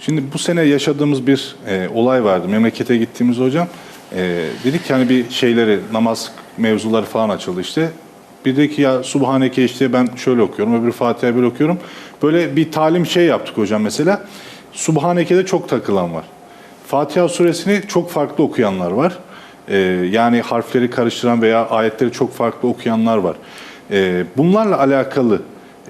Şimdi bu sene yaşadığımız bir e, olay vardı. Memlekete gittiğimiz hocam e, dedik ki hani bir şeyleri namaz mevzuları falan açıldı işte. Bir de ki ya Subhaneke işte ben şöyle okuyorum, öbür Fatiha böyle okuyorum. Böyle bir talim şey yaptık hocam mesela. Subhaneke'de çok takılan var. Fatiha suresini çok farklı okuyanlar var. Ee, yani harfleri karıştıran veya ayetleri çok farklı okuyanlar var. Ee, bunlarla alakalı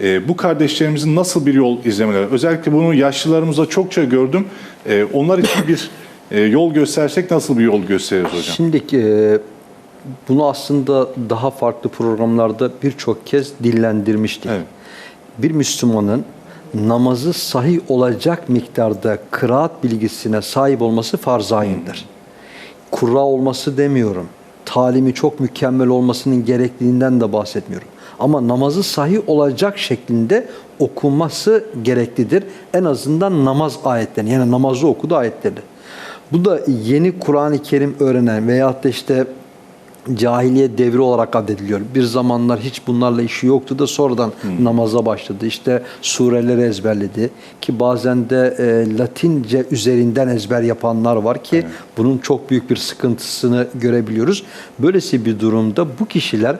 e, bu kardeşlerimizin nasıl bir yol izlemeleri, özellikle bunu yaşlılarımızda çokça gördüm. Ee, onlar için bir e, yol göstersek nasıl bir yol gösteririz hocam? Şimdi e, bunu aslında daha farklı programlarda birçok kez dillendirmiştik. Evet. Bir Müslümanın namazı sahih olacak miktarda kıraat bilgisine sahip olması farz ayındır. Kurra olması demiyorum. Talimi çok mükemmel olmasının gerekliliğinden de bahsetmiyorum. Ama namazı sahih olacak şeklinde okunması gereklidir. En azından namaz ayetlerini yani namazı okudu ayetleri. Bu da yeni Kur'an-ı Kerim öğrenen veyahut da işte cahiliye devri olarak addediliyor. Bir zamanlar hiç bunlarla işi yoktu da sonradan namaza başladı. İşte sureleri ezberledi ki bazen de e, Latince üzerinden ezber yapanlar var ki bunun çok büyük bir sıkıntısını görebiliyoruz. Böylesi bir durumda bu kişiler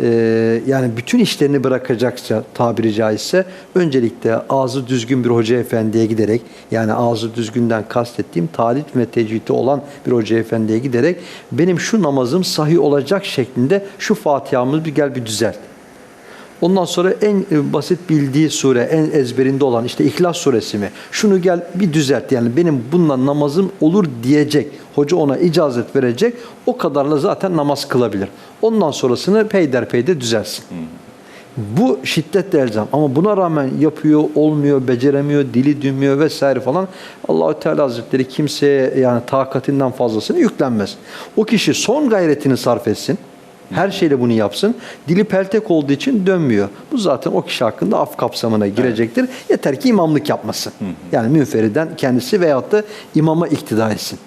e, yani bütün işlerini bırakacaksa tabiri caizse öncelikle ağzı düzgün bir hoca efendiye giderek yani ağzı düzgünden kastettiğim talit ve tecvidi olan bir hoca efendiye giderek benim şu namazım sahih olacak şeklinde şu Fatiha'mı bir gel bir düzelt. Ondan sonra en e, basit bildiği sure, en ezberinde olan işte İhlas suresi mi? Şunu gel bir düzelt. Yani benim bununla namazım olur diyecek. Hoca ona icazet verecek. O kadarla zaten namaz kılabilir. Ondan sonrasını peyderpeyde düzelsin. Bu şiddetle elzem ama buna rağmen yapıyor, olmuyor, beceremiyor, dili dönmüyor vesaire falan. Allahü Teala Hazretleri kimseye yani takatinden fazlasını yüklenmez. O kişi son gayretini sarf etsin. Her şeyle bunu yapsın. Dili peltek olduğu için dönmüyor. Bu zaten o kişi hakkında af kapsamına girecektir. Yeter ki imamlık yapmasın. Yani münferiden kendisi veyahut da imama iktida etsin.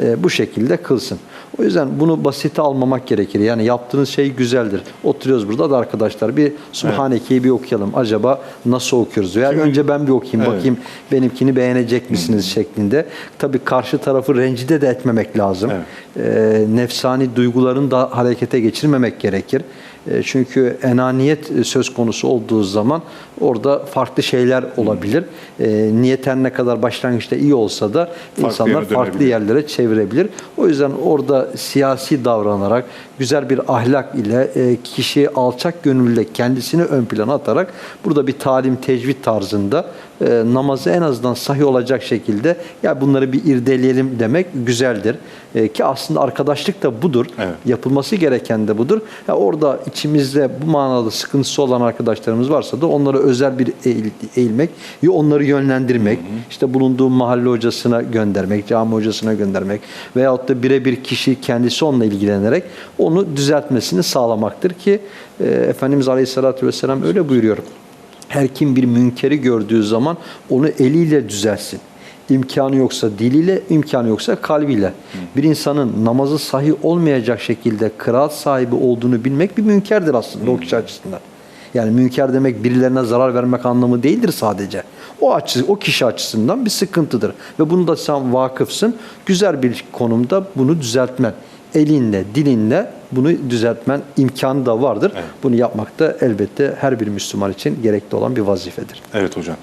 Ee, bu şekilde kılsın. O yüzden bunu basite almamak gerekir. Yani yaptığınız şey güzeldir. Oturuyoruz burada da arkadaşlar bir Subhaneke'yi bir okuyalım. Acaba nasıl okuyoruz? Veya önce ben bir okuyayım Evet. bakayım benimkini beğenecek misiniz şeklinde. Tabii karşı tarafı rencide de etmemek lazım. Ee, nefsani duygularını da harekete geçirmemek gerekir. E, Çünkü enaniyet e, söz konusu olduğu zaman orada farklı şeyler olabilir. E, niyeten ne kadar başlangıçta iyi olsa da insanlar yöne farklı yerlere çevirebilir. O yüzden orada siyasi davranarak, güzel bir ahlak ile e, kişi alçak gönüllü kendisini ön plana atarak burada bir talim tecvid tarzında e, namazı en azından sahih olacak şekilde ya bunları bir irdeleyelim demek güzeldir. E, ki aslında arkadaşlık da budur. Evet. Yapılması gereken de budur. Ya orada içimizde bu manada sıkıntısı olan arkadaşlarımız varsa da onlara özel bir eğil- eğilmek, ya onları yönlendirmek, işte bulunduğu mahalle hocasına göndermek, cami hocasına göndermek veyahut da birebir kişi kendisi onunla ilgilenerek onu düzeltmesini sağlamaktır ki e, Efendimiz Aleyhisselatü Vesselam öyle buyuruyor. Her kim bir münkeri gördüğü zaman onu eliyle düzelsin. İmkanı yoksa diliyle, imkanı yoksa kalbiyle. Bir insanın namazı sahih olmayacak şekilde kıraat sahibi olduğunu bilmek bir münkerdir aslında o kişi açısından. Yani münker demek birilerine zarar vermek anlamı değildir sadece. O açı, o kişi açısından bir sıkıntıdır. Ve bunu da sen vakıfsın. Güzel bir konumda bunu düzeltmen. Elinle, dilinle bunu düzeltmen imkanı da vardır. Bunu yapmak da elbette her bir Müslüman için gerekli olan bir vazifedir. Evet hocam.